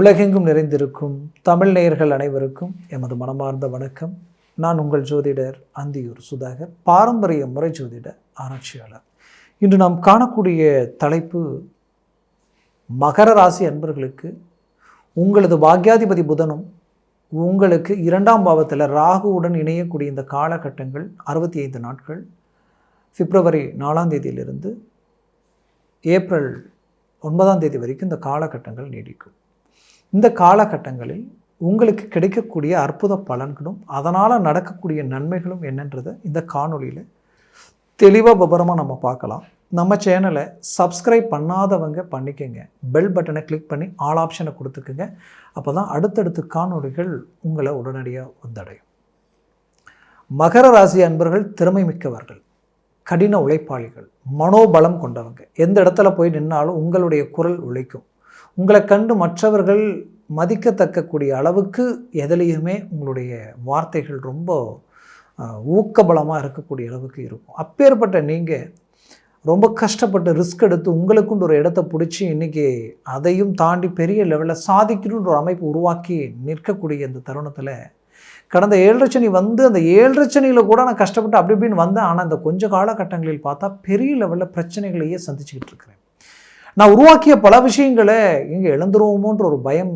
உலகெங்கும் நிறைந்திருக்கும் தமிழ் நேயர்கள் அனைவருக்கும் எமது மனமார்ந்த வணக்கம். நான் உங்கள் ஜோதிடர் அந்தியூர் சுதாகர் பாரம்பரிய முறை ஜோதிட ஆராய்ச்சியாளர். இன்று நாம் காணக்கூடிய தலைப்பு மகர ராசி அன்பர்களுக்கு உங்களது பாக்யாதிபதி புதனும் உங்களுக்கு இரண்டாம் பாவத்தில் ராகுவுடன் இணையக்கூடிய இந்த காலகட்டங்கள் அறுபத்தி ஐந்து நாட்கள் பிப்ரவரி நாலாம் தேதியிலிருந்து ஏப்ரல் ஒன்பதாம் தேதி வரைக்கும் இந்த காலகட்டங்கள் நீடிக்கும். இந்த காலகட்டங்களில் உங்களுக்கு கிடைக்கக்கூடிய அற்புத பலன்களும் அதனால் நடக்கக்கூடிய நன்மைகளும் என்னன்றதை இந்த காணொளியில் தெளிவாக விபரமாக நம்ம பார்க்கலாம். நம்ம சேனலை சப்ஸ்கிரைப் பண்ணாதவங்க பண்ணிக்கோங்க. பெல் பட்டனை கிளிக் பண்ணி ஆல் ஆப்ஷனை கொடுத்துக்குங்க. அப்போ தான் அடுத்தடுத்த காணொளிகள் உங்களை உடனடியாக வந்தடையும். மகர ராசி அன்பர்கள் திறமை மிக்கவர்கள் கடின உழைப்பாளிகள் மனோபலம் கொண்டவங்க. எந்த இடத்துல போய் நின்னாலும் உங்களுடைய குரல் உழைக்கும். உங்களை கண்டு மற்றவர்கள் மதிக்கத்தக்கக்கூடிய அளவுக்கு எதுலேயுமே உங்களுடைய வார்த்தைகள் ரொம்ப ஊக்கபலமாக இருக்கக்கூடிய அளவுக்கு இருக்கும். அப்பேற்பட்ட நீங்கள் ரொம்ப கஷ்டப்பட்டு ரிஸ்க் எடுத்து உங்களுக்குண்டு ஒரு இடத்த பிடிச்சி இன்றைக்கி அதையும் தாண்டி பெரிய லெவலில் சாதிக்கணுன்ற ஒரு அமைப்பு உருவாக்கி நிற்கக்கூடிய இந்த தருணத்தில் கடந்த ஏழரை வந்து அந்த ஏழரை சனியில் கூட நான் கஷ்டப்பட்டு அப்படி இப்படின்னு வந்தேன். ஆனால் இந்த கொஞ்ச காலகட்டங்களில் பார்த்தா பெரிய லெவலில் பிரச்சனைகளையே சந்திச்சுக்கிட்டு இருக்கிறேன். நான் உருவாக்கிய பல விஷயங்களை இங்கே இழந்துருவோமோன்ற ஒரு பயம்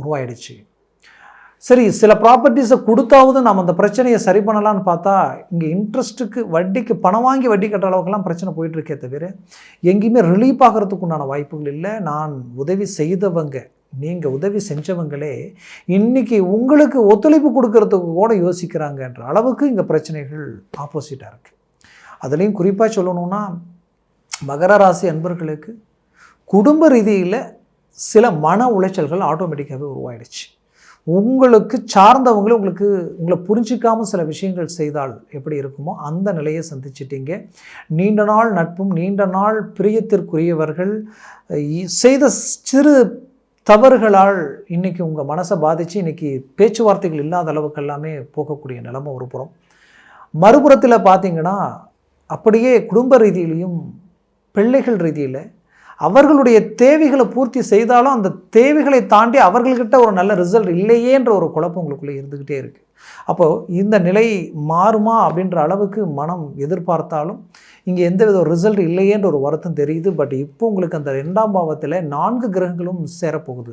உருவாயிடுச்சு. சரி சில ப்ராப்பர்ட்டிஸை கொடுத்தாவது நாம் அந்த பிரச்சனையை சரி பண்ணலான்னு பார்த்தா இங்கே இன்ட்ரெஸ்ட்டுக்கு வட்டிக்கு பணம் வாங்கி வட்டி கட்டுற அளவுக்குலாம் பிரச்சனை போயிட்டுருக்கே தவிர எங்கேயுமே ரிலீஃப் ஆகிறதுக்கு உண்டான வாய்ப்புகள் இல்லை. நான் உதவி செய்தவங்க நீங்கள் உதவி செஞ்சவங்களே இன்றைக்கி உங்களுக்கு ஒத்துழைப்பு கொடுக்கறதுக்கு கூட யோசிக்கிறாங்கன்ற அளவுக்கு இங்கே பிரச்சனைகள் ஆப்போசிட்டாக இருக்குது அதுலேயும் குறிப்பாக சொல்லணுன்னா மகர ராசி அன்பர்களுக்கு குடும்ப ரீதியில் சில மன உளைச்சல்கள் ஆட்டோமேட்டிக்காகவே உருவாயிடுச்சு. உங்களுக்கு சார்ந்தவங்களே உங்களுக்கு உங்களை புரிஞ்சிக்காமல் சில விஷயங்கள் செய்தால் எப்படி இருக்குமோ அந்த நிலையை சந்திச்சிட்டீங்க. நீண்ட நாள் நட்பும் நீண்ட நாள் பிரியத்திற்குரியவர்கள் செய்த சிறு தவறுகளால் இன்றைக்கி உங்கள் மனசை பாதித்து இன்றைக்கி பேச்சுவார்த்தைகள் இல்லாத அளவுக்கு எல்லாமே போகக்கூடிய நிலமை ஒரு புறம். மறுபுறத்தில் பார்த்தீங்கன்னா அப்படியே குடும்ப ரீதியிலையும் பிள்ளைகள் ரீதியில் அவர்களுடைய தேவைகளை பூர்த்தி செய்தாலும் அந்த தேவைகளை தாண்டி அவர்கள்கிட்ட ஒரு நல்ல ரிசல்ட் இல்லையேன்ற ஒரு குழப்பம் உங்களுக்குள்ளே இருந்துக்கிட்டே இருக்குது அப்போது இந்த நிலை மாறுமா அப்படின்ற அளவுக்கு மனம் எதிர்பார்த்தாலும் இங்கே எந்த வித ரிசல்ட் இல்லையேன்ற ஒரு வருத்தம் தெரியுது. பட் இப்போ உங்களுக்கு அந்த ரெண்டாம் பாவத்தில் நான்கு கிரகங்களும் சேரப்போகுது.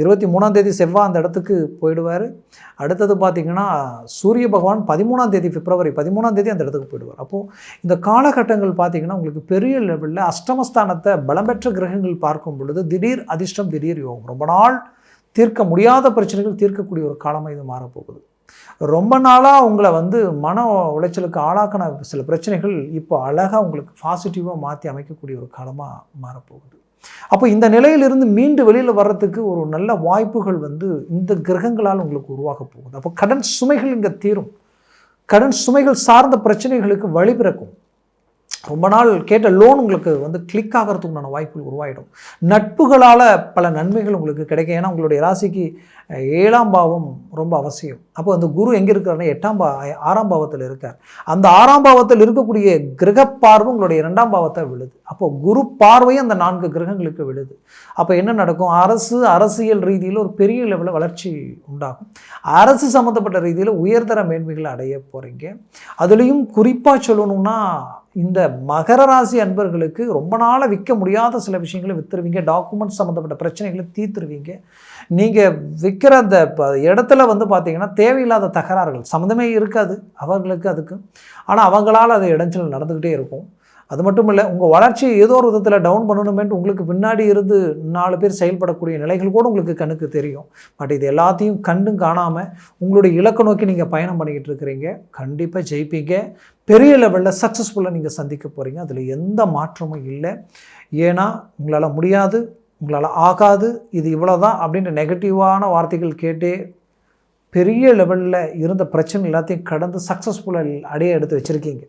இருபத்தி மூணாம் தேதி செவ்வாய் அந்த இடத்துக்கு போயிடுவார். அடுத்தது பார்த்திங்கன்னா சூரிய பகவான் பதிமூணாம் தேதி பிப்ரவரி பதிமூணாம் தேதி அந்த இடத்துக்கு போயிடுவார். அப்போது இந்த காலகட்டங்கள் பார்த்திங்கன்னா உங்களுக்கு பெரிய லெவலில் அஷ்டமஸ்தானத்தை பலம் பெற்ற கிரகங்கள் பார்க்கும் பொழுது திடீர் அதிர்ஷ்டம் திடீர் யோகம். ரொம்ப நாள் தீர்க்க முடியாத பிரச்சனைகள் தீர்க்கக்கூடிய ஒரு காலமாக இது மாறப்போகுது. ரொம்ப நாளாக உங்களை வந்து மன உளைச்சலுக்கு ஆளாக்கின சில பிரச்சனைகள் இப்போ அழகாக உங்களுக்கு பாசிட்டிவாக மாற்றி அமைக்கக்கூடிய ஒரு காலமாக மாறப்போகுது. அப்போ இந்த நிலையிலிருந்து மீண்டு வெளியில் வர்றதுக்கு ஒரு நல்ல வாய்ப்புகள் வந்து இந்த கிரகங்களால் உங்களுக்கு உருவாக போகுது. அப்போ கடன் சுமைகள் இங்கே தீரும். கடன் சுமைகள் சார்ந்த பிரச்சனைகளுக்கு வழிபிறக்கும் ரொம்ப நாள் கேட்ட லோன் உங்களுக்கு வந்து கிளிக் ஆகிறதுக்குண்டான வாய்ப்புகள் உருவாயிடும். நட்புகளால் பல நன்மைகள் உங்களுக்கு கிடைக்கும். ஏன்னா உங்களுடைய ராசிக்கு ஏழாம் பாவம் ரொம்ப அவசியம். அப்போ அந்த குரு எங்கே இருக்கிறாருன்னா எட்டாம் பா ஆறாம் பாவத்தில் இருக்கார். அந்த ஆறாம் பாவத்தில் இருக்கக்கூடிய கிரக பார்வை உங்களுடைய இரண்டாம் பாவத்தை விழுது. அப்போ குரு பார்வையும் அந்த நான்கு கிரகங்களுக்கு விழுது. அப்போ என்ன நடக்கும்? அரசு அரசியல் ரீதியில் ஒரு பெரிய லெவலில் வளர்ச்சி உண்டாகும். அரசு சம்மந்தப்பட்ட ரீதியில் உயர்தர மேன்மைகளை அடைய போகிறீங்க அதுலேயும் குறிப்பாக சொல்லணும்னா இந்த மகர ராசி அன்பர்களுக்கு ரொம்ப நாளாக விற்க முடியாத சில விஷயங்களை விற்றுருவீங்க டாக்குமெண்ட்ஸ் சம்மந்தப்பட்ட பிரச்சனைகளை தீர்த்துருவீங்க. நீங்கள் விற்கிற அந்த இடத்துல வந்து பார்த்திங்கன்னா தேவையில்லாத தகராறுகள் சம்மந்தமே இருக்காது. அவர்களுக்கு அதுக்கு. ஆனால் அவங்களால் அது இடைஞ்சல் நடந்துக்கிட்டே இருக்கும். அது மட்டும் இல்லை உங்கள் வளர்ச்சியை ஏதோ ஒரு விதத்தில் டவுன் பண்ணணுமேன்ட்டு உங்களுக்கு பின்னாடி இருந்து நாலு பேர் செயல்படக்கூடிய நிலைகள் கூட உங்களுக்கு கண்ணுக்கு தெரியும். பட் இது எல்லாத்தையும் கண்டும் காணாமல் உங்களுடைய இலக்கை நோக்கி நீங்கள் பயணம் பண்ணிக்கிட்டு இருக்கிறீங்க. கண்டிப்பாக ஜெயிப்பீங்க. பெரிய லெவலில் சக்ஸஸ்ஃபுல்லாக நீங்கள் சந்திக்க போகிறீங்க அதில் எந்த மாற்றமும் இல்லை. ஏன்னா உங்களால் முடியாது உங்களால் ஆகாது இது இவ்வளோ தான் அப்படின்ற நெகட்டிவான வார்த்தைகள் கேட்டே பெரிய லெவலில் இருந்த பிரச்சனை எல்லாத்தையும் கடந்து சக்ஸஸ்ஃபுல்லாக அடைய எடுத்து வச்சுருக்கீங்க.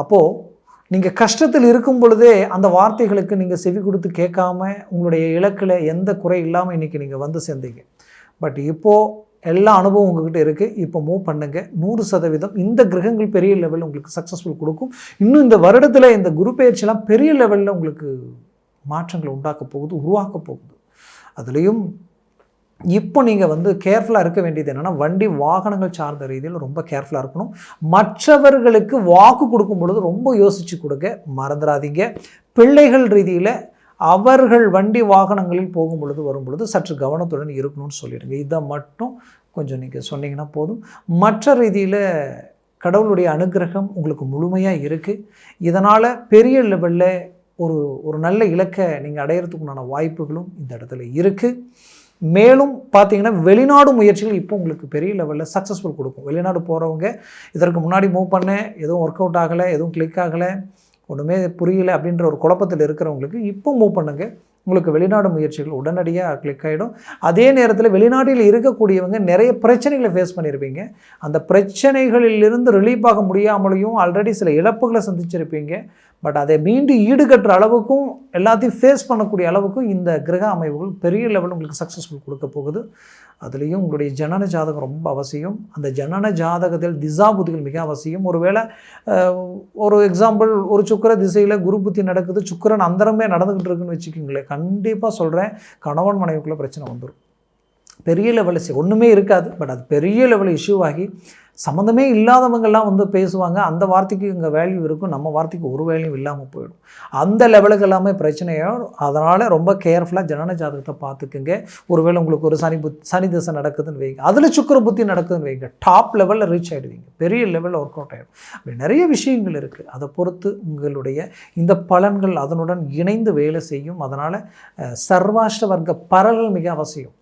அப்போது நீங்கள் கஷ்டத்தில் இருக்கும் பொழுதே அந்த வார்த்தைகளுக்கு நீங்கள் செவி கொடுத்து கேட்காம உங்களுடைய இலக்கில் எந்த குறை இல்லாமல் இன்றைக்கி நீங்கள் வந்து சேர்ந்தீங்க. பட் இப்போது எல்லா அனுபவம் உங்ககிட்ட இருக்குது இப்போ மூவ் பண்ணுங்கள் நூறு சதவீதம் இந்த கிரகங்கள் பெரிய லெவலில் உங்களுக்கு சக்ஸஸ்ஃபுல் கொடுக்கும். இன்னும் இந்த வருடத்தில் இந்த குரு பயிற்சியெல்லாம் பெரிய லெவலில் உங்களுக்கு மாற்றங்களை உண்டாக்க போகுது உருவாக்க போகுது. அதுலேயும் இப்போ நீங்கள் வந்து கேர்ஃபுல்லாக இருக்க வேண்டியது என்னென்னா வண்டி வாகனங்கள் சார்ந்த ரீதியில் ரொம்ப கேர்ஃபுல்லாக இருக்கணும். மற்றவர்களுக்கு வாக்கு கொடுக்கும் பொழுது ரொம்ப யோசித்து கொடுக்க மறந்துடாதீங்க பிள்ளைகள் ரீதியில் அவர்கள் வண்டி வாகனங்களில் போகும் பொழுது வரும் பொழுது சற்று கவனத்துடன் இருக்கணும்னு சொல்லிடுங்க. இதை மட்டும் கொஞ்சம் நீங்கள் சொன்னீங்கன்னா போதும். மற்ற ரீதியில் கடவுளுடைய அனுகிரகம் உங்களுக்கு முழுமையாக இருக்குது இதனால் பெரிய லெவலில் ஒரு ஒரு நல்ல இலக்கை நீங்கள் அடையிறதுக்குண்டான வாய்ப்புகளும் இந்த இடத்துல இருக்குது மேலும் பார்த்தீங்கன்னா வெளிநாடு முயற்சிகள் இப்போ உங்களுக்கு பெரிய லெவலில் சக்ஸஸ்ஃபுல் கொடுக்கும். வெளிநாடு போகிறவங்க இதற்கு முன்னாடி மூவ் பண்ணேன் எதுவும் ஒர்க் அவுட் ஆகலை எதுவும் கிளிக் ஆகலை ஒன்றுமே புரியலை அப்படின்ற ஒரு குழப்பத்தில் இருக்கிறவங்களுக்கு இப்போ மூவ் பண்ணுங்கள் உங்களுக்கு வெளிநாடு முயற்சிகள் உடனடியாக கிளிக் ஆகிடும் அதே நேரத்தில் வெளிநாட்டில் இருக்கக்கூடியவங்க நிறைய பிரச்சனைகளை ஃபேஸ் பண்ணியிருப்பீங்க அந்த பிரச்சனைகளிலிருந்து ரிலீஃப் ஆக முடியாமலையும் ஆல்ரெடி சில இழப்புகளை சந்திச்சிருப்பீங்க. பட் அதை மீண்டும் ஈடுகட்டுற அளவுக்கும் எல்லாத்தையும் ஃபேஸ் பண்ணக்கூடிய அளவுக்கும் இந்த கிரக அமைவுகள் பெரிய லெவலில் உங்களுக்கு சக்ஸஸ்ஃபுல் கொடுக்க போகுது. அதுலேயும் உங்களுடைய ஜனன ஜாதகம் ரொம்ப அவசியம். அந்த ஜனன ஜாதகத்தில் திசா புத்திகள் மிக அவசியம். ஒருவேளை ஒரு எக்ஸாம்பிள் ஒரு சுக்கர திசையில் குரு புத்தி நடக்குது சுக்கரன் அந்தரமே நடந்துக்கிட்டு இருக்குன்னு வச்சுக்கோங்களேன். கண்டிப்பாக சொல்கிறேன் கணவன் மனைவிக்குள்ளே பிரச்சனை வந்துடும் பெரிய லெவலில் ஒன்றுமே இருக்காது. பட் அது பெரிய லெவலில் இஷ்யூ ஆகி சம்மந்தமே இல்லாதவங்கெல்லாம் வந்து பேசுவாங்க. அந்த வார்த்தைக்கு இங்கே வேல்யூ இருக்கும். நம்ம வார்த்தைக்கு ஒரு வேல்யூ இல்லாமல் போயிடும். அந்த லெவலுக்கு எல்லாமே பிரச்சனையாக அதனால் ரொம்ப கேர்ஃபுல்லாக ஜனன ஜாதகத்தை பார்த்துக்குங்க. ஒருவேளை உங்களுக்கு ஒரு சனி புத் சனி திசை நடக்குதுன்னு வைங்க. அதில் சுக்கர புத்தி நடக்குதுன்னு வைங்க. டாப் லெவலில் ரீச் ஆகிடுவீங்க பெரிய லெவலில் ஒர்க் அவுட் ஆகிடும் அப்படி நிறைய விஷயங்கள் இருக்குது அதை பொறுத்து உங்களுடைய இந்த பலன்கள் அதனுடன் இணைந்து வேலை செய்யும். அதனால் சர்வாஷ்ட வர்க்க பரல்கள் மிக அவசியம்.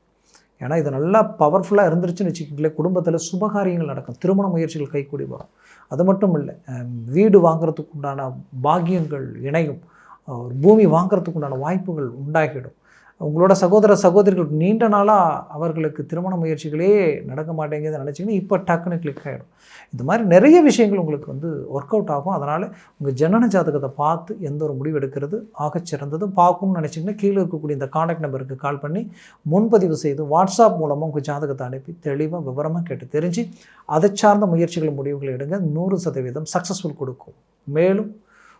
ஏன்னா இது நல்லா பவர்ஃபுல்லாக இருந்துருச்சுன்னு வச்சுக்கோங்களேன். குடும்பத்தில் சுபகாரியங்கள் நடக்கும். திருமண முயற்சிகள் கைக்கூடி வரும். அது மட்டும் இல்லை வீடு வாங்குறதுக்கு உண்டான பாக்கியங்கள் இணையும். பூமி வாங்குறதுக்கு உண்டான வாய்ப்புகள் உண்டாகிடும். உங்களோட சகோதர சகோதரிகள் நீண்ட நாளாக அவர்களுக்கு திருமண முயற்சிகளே நடக்க மாட்டேங்குதுன்னு நினச்சிங்கன்னா இப்போ டக்குன்னு கிளிக் ஆகிடும் இந்த மாதிரி நிறைய விஷயங்கள் உங்களுக்கு வந்து ஒர்க் அவுட் ஆகும். அதனால் உங்கள் ஜனன ஜாதகத்தை பார்த்து எந்த ஒரு முடிவு எடுக்கிறது ஆகச்சிறந்ததும் பார்க்கணும்னு நினச்சிங்கன்னா கீழே இருக்கக்கூடிய இந்த காண்டாக்ட் நம்பருக்கு கால் பண்ணி முன்பதிவு செய்து வாட்ஸ்அப் மூலமாக உங்கள் ஜாதகத்தை அனுப்பி தெளிவாக விவரமாக கேட்டு தெரிஞ்சு அதை சார்ந்த முயற்சிகள் முடிவுகள் எடுங்க. நூறு சதவீதம் சக்ஸஸ்ஃபுல் கொடுக்கும். மேலும்